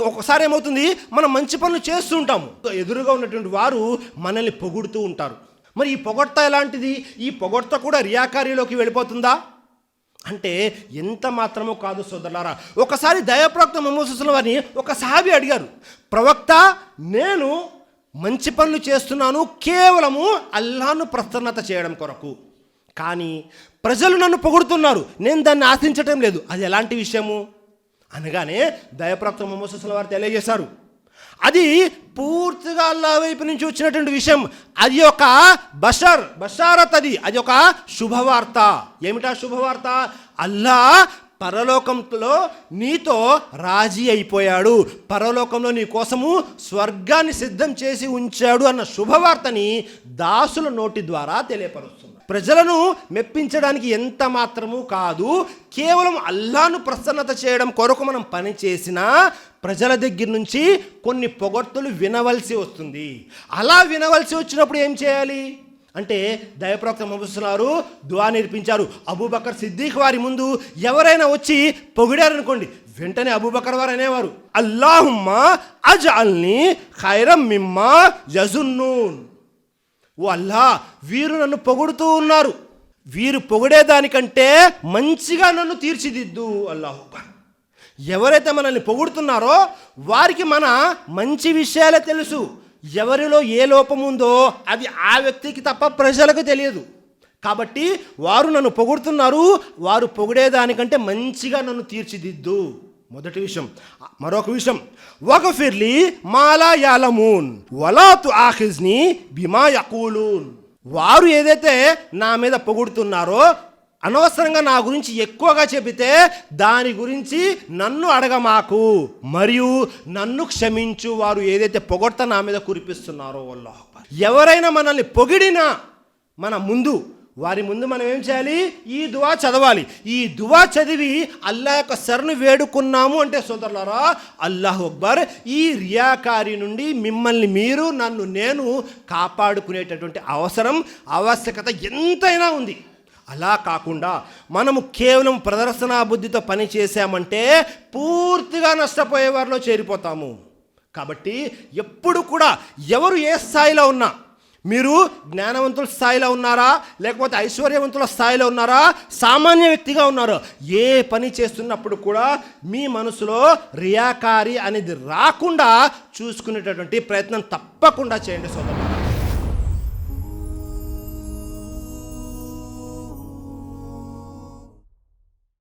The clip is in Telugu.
ఒకసారి ఏమవుతుంది? మనం మంచి పనులు చేస్తూ ఉంటాము. ఎదురుగా ఉన్నటువంటి వారు మనల్ని పొగుడుతూ ఉంటారు. మరి ఈ పొగడ్త ఎలాంటిది? ఈ పొగడ్త కూడా రియాకారీలోకి వెళ్ళిపోతుందా? అంటే ఎంత మాత్రమో కాదు సోదరులారా. ఒకసారి దయప్రవక్త మొహమ్మద్ వారిని ఒక సాబి అడిగారు. ప్రవక్త నేను మంచి పనులు చేస్తున్నాను కేవలము అల్లాను ప్రసన్నత చేయడం కొరకు. కానీ ప్రజలు నన్ను పొగుడుతున్నారు. నేను దాన్ని ఆశించటం లేదు. అది ఎలాంటి విషయము? అనగానే దయప్రాప్త మొహమ్మద్ వారు తెలియజేశారు. అది పూర్తిగా అల్లా వైపు నుంచి వచ్చినటువంటి విషయం. అది ఒక బషర్ బషారత్ అది. అది ఒక శుభవార్త. ఏమిటా శుభవార్త? అల్లా పరలోకంలో నీతో రాజీ అయిపోయాడు. పరలోకంలో నీ కోసము స్వర్గాన్ని సిద్ధం చేసి ఉంచాడు అన్న శుభవార్తని దాసుల నోటి ద్వారా తెలియపరుస్తుంది. ప్రజలను మెప్పించడానికి ఎంత మాత్రము కాదు కేవలం అల్లాను ప్రసన్నత చేయడం కొరకు మనం పని చేసినా ప్రజల దగ్గర నుంచి కొన్ని పొగడ్తలు వినవలసి వస్తుంది. అలా వినవలసి వచ్చినప్పుడు ఏం చేయాలి? అంటే దయప్రోక్త మొహమ్మద్లారు దువా నేర్పించారు. అబూబకర్ సిద్దిక్ వారి ముందు ఎవరైనా వచ్చి పొగిడారనుకోండి వెంటనే అబూబకర్ వారు అనేవారు అల్లాహుమ్మా అజ్ అల్ని ఖైరం మిమ్మా జజున్నూన్ ఓ అల్లా వీరు నన్ను పొగుడుతూ ఉన్నారు. వీరు పొగిడేదానికంటే మంచిగా నన్ను తీర్చిదిద్దు. అల్లాహు ఎవరైతే మనల్ని పొగుడుతున్నారో వారికి మన మంచి విషయాలే తెలుసు. ఎవరిలో ఏ లోపం ఉందో అది ఆ వ్యక్తికి తప్ప ప్రజలకు తెలియదు. కాబట్టి వారు నన్ను పొగుడుతున్నారు వారు పొగిడేదానికంటే మంచిగా నన్ను తీర్చిదిద్దు. మొదటి విషయం. మరొక విషయం. ఒక ఫిర్లి మాలా యాలమూన్. వలాతు ఆఖిజ్ని బిమా యకూలూన్. వారు ఏదైతే నా మీద పొగుడుతున్నారో అనవసరంగా నా గురించి ఎక్కువగా చెబితే దాని గురించి నన్ను అడగమాకు. మరియు నన్ను క్షమించు వారు ఏదైతే పొగడ్త నా మీద కురిపిస్తున్నారో వల్ల ఎవరైనా మనల్ని పొగిడినా మన ముందు వారి ముందు మనం ఏం చేయాలి? ఈ దువా చదవాలి. ఈ దువా చదివి అల్లా యొక్క శరణు వేడుకున్నాము అంటే సోదరులారా అల్లాహ్ అక్బర్ ఈ రియాకారి నుండి మిమ్మల్ని మీరు నన్ను నేను కాపాడుకునేటటువంటి అవసరం ఆవశ్యకత ఎంతైనా ఉంది. అలా కాకుండా మనము కేవలం ప్రదర్శనా బుద్ధితో పని చేశామంటే పూర్తిగా నష్టపోయే వారిలో చేరిపోతాము. కాబట్టి ఎప్పుడు కూడా ఎవరు ఏ స్థాయిలో ఉన్నా మీరు జ్ఞానవంతుల స్థాయిలో ఉన్నారా? లేకపోతే ఐశ్వర్యవంతుల స్థాయిలో ఉన్నారా? సామాన్య వ్యక్తిగా ఉన్నారా? ఏ పని చేస్తున్నప్పుడు కూడా మీ మనసులో రియాకారి అనేది రాకుండా చూసుకునేటటువంటి ప్రయత్నం తప్పకుండా చేయండి సోదరు